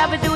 Shabba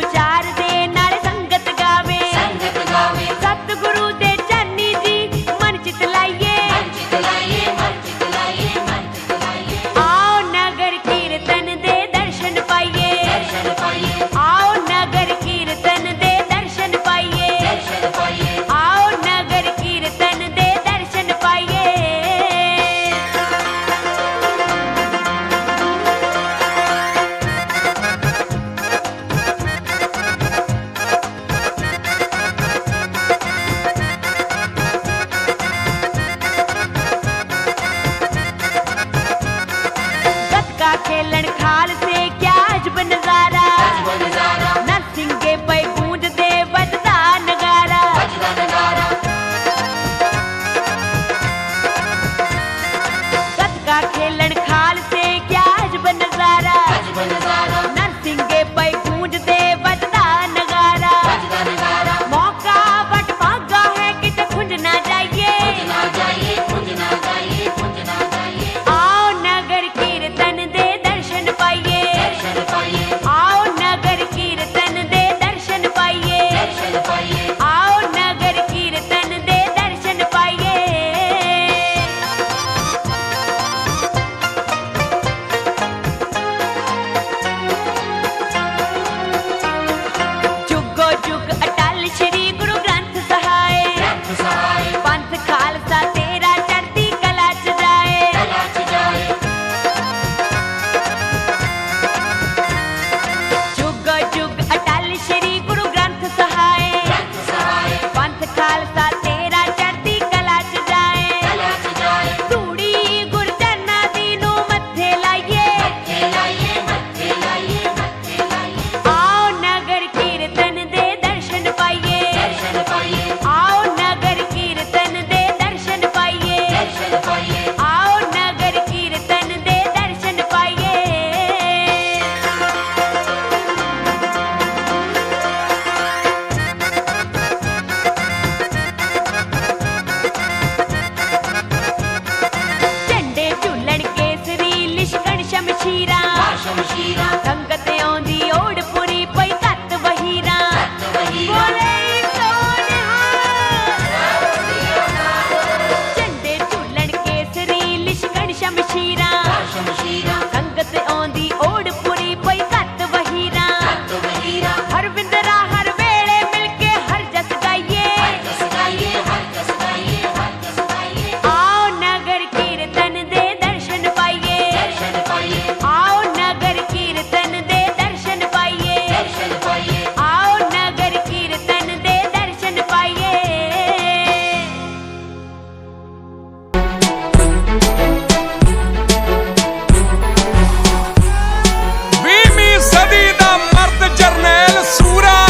20ਵੀਂ ਸਦੀ ਦਾ ਮਰਦ ਜਰਨੈਲ ਸੂਰਾ।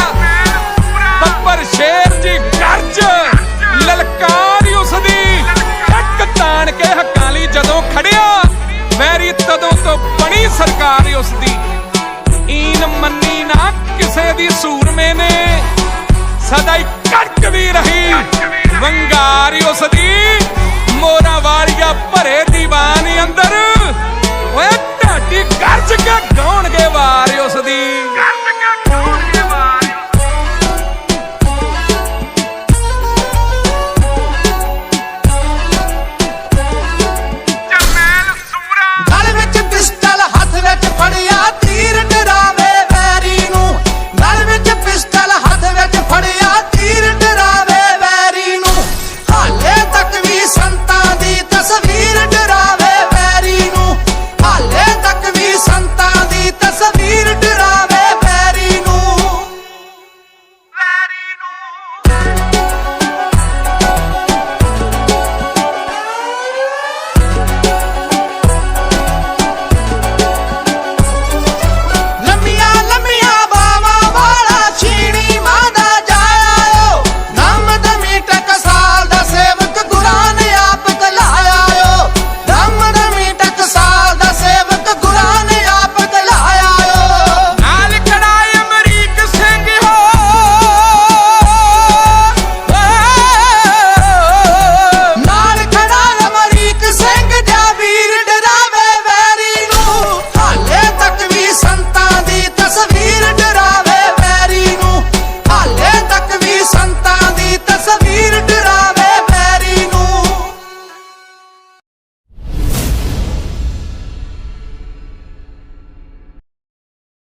ਬੱਬਰ ਸ਼ੇਰ ਜੀ ਗਰਜ। ਲਲਕਾਰ ਉਸ ਦੀ ਇੱਕ ਤਾਣ ਕੇ ਹੱਕਾਂ ਲਈ ਜਦੋਂ ਖੜਿਆ, ਵੈਰੀ ਤਦੋਂ ਤੋਂ ਬਣੀ ਸਰਕਾਰ ਉਸ ਦੀ ਈਨ ਮੰਨੀ ਨਾ ਕਿਸੇ ਦੀ ਸੂਰਮੇ ਨੇ। ਸਦਾ ਹੀ ਕੜਕਦੀ ਰਹੀ। ਵੰਗਾਰੀ ਉਸ ਦੀ ਮੋਰਾ ਵਾਲੀਆ ਭਰੇ ਦੀਵਾਨ ਅੰਦਰ। ਓਏ ਢਾਡੀ ਕਰਜ ਕੇ ਗਾਉਣਗੇ ਵਾਰ ਉਸ ਦੀ?